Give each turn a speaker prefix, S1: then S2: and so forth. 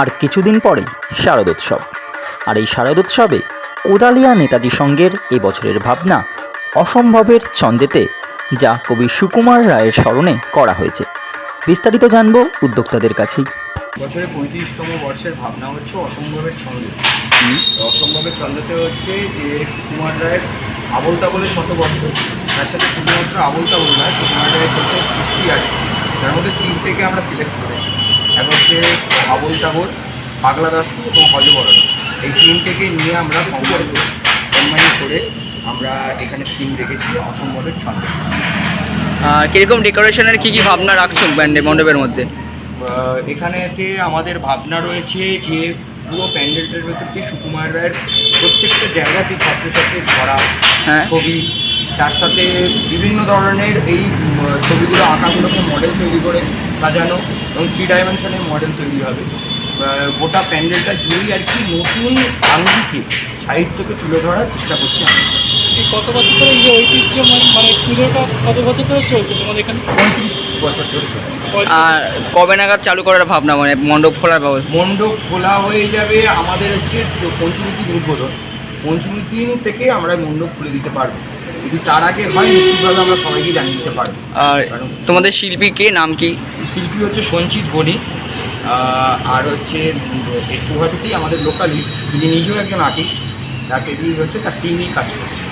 S1: আর কিছুদিন পরেই শারদোৎসব। আর এই শারদোৎসবে কোদালিয়া নেতাজি সঙ্গের বছরের ভাবনা অসম্ভবের ছন্দেতে, যা কবি সুকুমার রায়ের স্মরণে করা হয়েছে। বিস্তারিত জানব উদ্যোক্তাদের কাছেই।
S2: বছরের পঁয়ত্রিশতম বর্ষের ভাবনা হচ্ছে অসম্ভবের ছন্দে। অসম্ভবের ছন্দতে হচ্ছে যে সুকুমার রায়ের আবল তাবলের শতবর্ষ। তার সাথে শুধুমাত্র আবল তাবল নয় সুকুমার রায়ের যত সৃষ্টি আছে, তার মধ্যে তিনটেকে আমরা সিলেক্ট করেছি। এক হচ্ছে আবল তাবল পাগলা দাসু এবং হজবরণ এই তিনটেকে নিয়ে আমরা কম্বাইন করে আমরা এখানে থিম রেখেছি অসম্ভবের ছন্দ।
S3: কীরকম ডেকোরেশনের কী কী ভাবনা রাখছো ব্যান্ডের মণ্ডপের মধ্যে?
S2: এখানেতে আমাদের ভাবনা রয়েছে যে পুরো প্যান্ডেলটার ভেতর দিয়ে সুকুমার রায়ের প্রত্যেকটা জায়গাতে ছাত্রছাত্রীর ছড়া
S3: হ্যাঁ।
S2: ছবি তার সাথে বিভিন্ন ধরনের এই ছবিগুলো আঁকাগুলোকে মডেল তৈরি করে সাজানো এবং থ্রি ডাইমেনশনের মডেল তৈরি হবে। গোটা প্যান্ডেলটা জুড়েই আর কি নতুন আঙ্গিকে সাহিত্যকে তুলে ধরার চেষ্টা করছি আমি।
S4: এই কত বছর ধরে এই যে ঐতিহ্যময় মানে পুজোটা কত বছর ধরে চলছে তোমাদের এখানে?
S2: পঁয়ত্রিশ বছর ধরে চলছে।
S3: আর কবে নাগাদ চালু করার ভাবনা মানে মণ্ডপ খোলার ব্যবস্থা?
S2: মণ্ডপ খোলা হয়ে যাবে আমাদের হচ্ছে চ- পঞ্চমী উদ্বোধন। পঞ্চমী দিন থেকে আমরা মণ্ডপ খুলে দিতে পারব। যদি তার আগে হয় নিশ্চিতভাবে আমরা সবাইকে জানিয়ে দিতে পারব।
S3: আর
S2: কারণ
S3: তোমাদের শিল্পী কে? নাম কি?
S2: শিল্পী হচ্ছে সঞ্চিত বণিক আর হচ্ছে এই আমাদের লোকালি তিনি নিজেও একজন আর্টিস্ট তাকে দিয়ে হচ্ছে তার টিমই কাজ করছে।